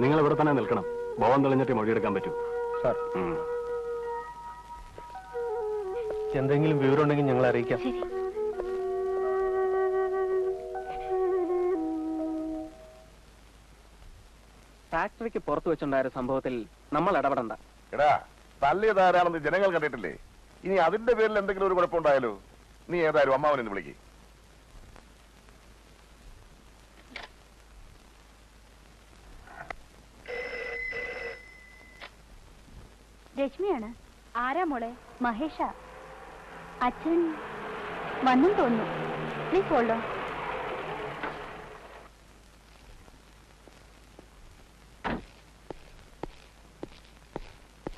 നിങ്ങൾ ഇവിടെ തന്നെ നിൽക്കണം. ഭവൻ തെളിഞ്ഞിട്ട് മൊഴിയെടുക്കാൻ പറ്റൂ. സാർ. എന്തെങ്കിലും വിവരം ഉണ്ടെങ്കിൽ ഞങ്ങൾ അറിയിക്കാം ഫാക്ടറിക്ക് പുറത്തു വെച്ചുണ്ടായ സംഭവത്തിൽ നമ്മൾ ഇടപെടണ്ട. എടാ തല്ലിയതാരാണെന്ന് ജനങ്ങൾ കണ്ടിട്ടില്ലേ? ഇനി അതിന്റെ പേരിൽ എന്തെങ്കിലും ഒരു കുഴപ്പമുണ്ടായാലോ? നീ ഏതായാലും അമ്മാവനെന്ന് വിളിക്ക്. രശ്മിയാണ്. ആരാ മോളെ? മഹേഷ? അച്ഛൻ വന്നും തോന്നുന്നു. പ്ലീസ് ഹോൾഡോ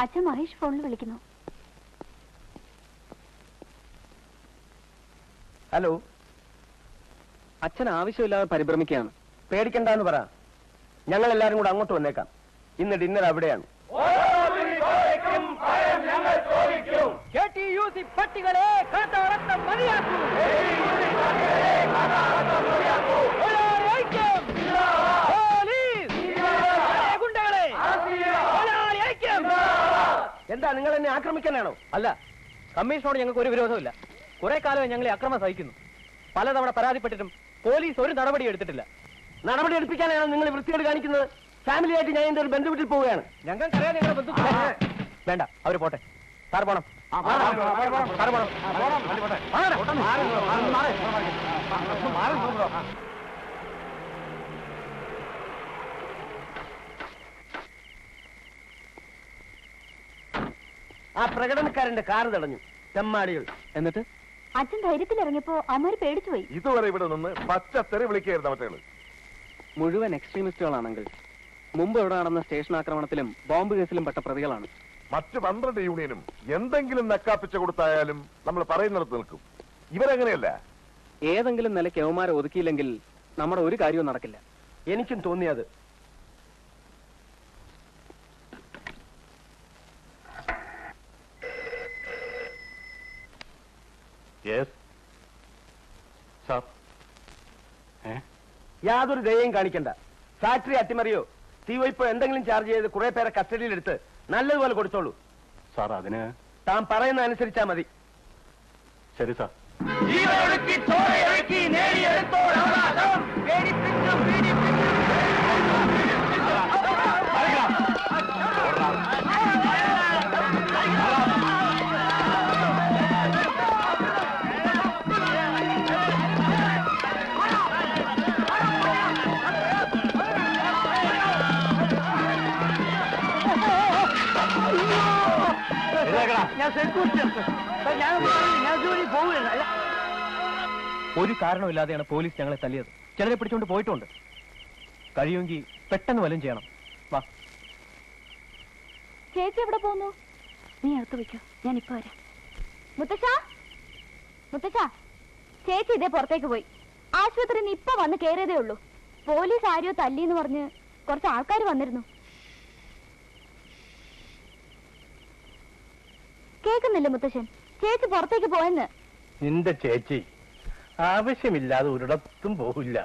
അച്ഛൻ മഹേഷ് ഫോണിൽ വിളിക്കുന്നു. ഹലോ. അച്ഛൻ ആവശ്യമില്ലാതെ പരിഭ്രമിക്കുകയാണ്. പേടിക്കണ്ടെന്ന് പറ. ഞങ്ങൾ എല്ലാരും കൂടെ അങ്ങോട്ട് വന്നേക്കാം. ഇന്ന് ഡിന്നർ അവിടെയാണ്. പട്ടികളെ മതിയാക്കൂ. എന്താ നിങ്ങൾ എന്നെ ആക്രമിക്കാനാണോ? അല്ല കമ്മീഷനോട് ഞങ്ങൾക്ക് ഒരു വിരോധമില്ല കുറെ കാലമായി ഞങ്ങളെ അക്രമം സഹിക്കുന്നു. പലതവണ പരാതിപ്പെട്ടിട്ടും പോലീസ് ഒരു നടപടി എടുത്തിട്ടില്ല. നടപടി എടുപ്പിക്കാനാണ് നിങ്ങൾ വൃത്തിയോട് കാണിക്കുന്നത്. ഫാമിലി ആയിട്ട് ഞാൻ എന്റെ ഒരു ബന്ധുവീട്ടിൽ പോവുകയാണ്. ഞങ്ങൾക്കറിയാം നിങ്ങളുടെ ബന്ധു വേണ്ട അവർ പോട്ടെ. സാർ പോണം. ആ പ്രകടനക്കാരന്റെ കാറ് തടഞ്ഞു തെമ്മാടികൾ എന്നിട്ട് അച്ഛൻ ധൈര്യത്തിൽ ഇറങ്ങിയപ്പോ അമ്മര് പേടിച്ചു പോയി ഇതുവരെ ഇവിടെ നിന്ന് പച്ചത്തെറി വിളിക്കായിരുന്നു മറ്റേൾ മുഴുവൻ എക്സ്ട്രീമിസ്റ്റുകളാണെങ്കിൽ മുമ്പ് ഇവിടെ നടന്ന സ്റ്റേഷൻ ആക്രമണത്തിലും ബോംബ് കേസിലും പെട്ട പ്രതികളാണ് മറ്റു പന്ത്രണ്ട് യൂണിയനും എന്തെങ്കിലും നക്കാപ്പിച്ച കൊടുത്തായാലും നമ്മൾ പറയുന്നിടത്ത് നിൽക്കും. ഇവരങ്ങനെയല്ല. ഏതെങ്കിലും നിലയ്ക്ക് അവന്മാരെ ഒതുക്കിയില്ലെങ്കിൽ നമ്മുടെ ഒരു കാര്യവും നടക്കില്ല. എനിക്കും തോന്നിയത് യാതൊരു ദയയും കാണിക്കണ്ട. ഫാക്ടറി അട്ടിമറിയോ? തീവയ്പോ എന്തെങ്കിലും ചാർജ് ചെയ്ത് കുറെ പേരെ കസ്റ്റഡിയിലെടുത്ത് നല്ലതുപോലെ കൊടുത്തോളൂ. സാർ അതിന് താൻ പറയുന്ന അനുസരിച്ചാ മതി. ശരി സാർ. ഞാൻ ഒരു കാരണമില്ലാതെയാണ് പോലീസ് ഞങ്ങളെ തല്ലിയത്. ചിലരെ പിടിച്ചുകൊണ്ട് പോയിട്ടുണ്ട്. കഴിയുമെങ്കിൽ പെട്ടെന്ന് വലം ചെയ്യണം. വാ. ചേച്ചി എവിടെ പോകുന്നു നീ അടുത്ത് വെക്കോ. ഞാൻ ഇപ്പൊ വരാം. മുത്തശ്ശ? മുത്തശ്ശ ചേച്ചി ഇതേ പുറത്തേക്ക് പോയി. ആശുപത്രിയിൽ നിന്ന് ഇപ്പൊ വന്ന് കയറിയതേ ഉള്ളൂ. പോലീസ് ആരെയോ തല്ലിന്ന് പറഞ്ഞ് കുറച്ച് ആൾക്കാർ വന്നിരുന്നു. കേൾക്കുന്നില്ല മുത്തശ്ശൻ? ചേച്ചി പുറത്തേക്ക് പോയെന്ന്. നിന്റെ ചേച്ചി. ആവശ്യമില്ലാതെ ഒരിടത്തും പോകില്ല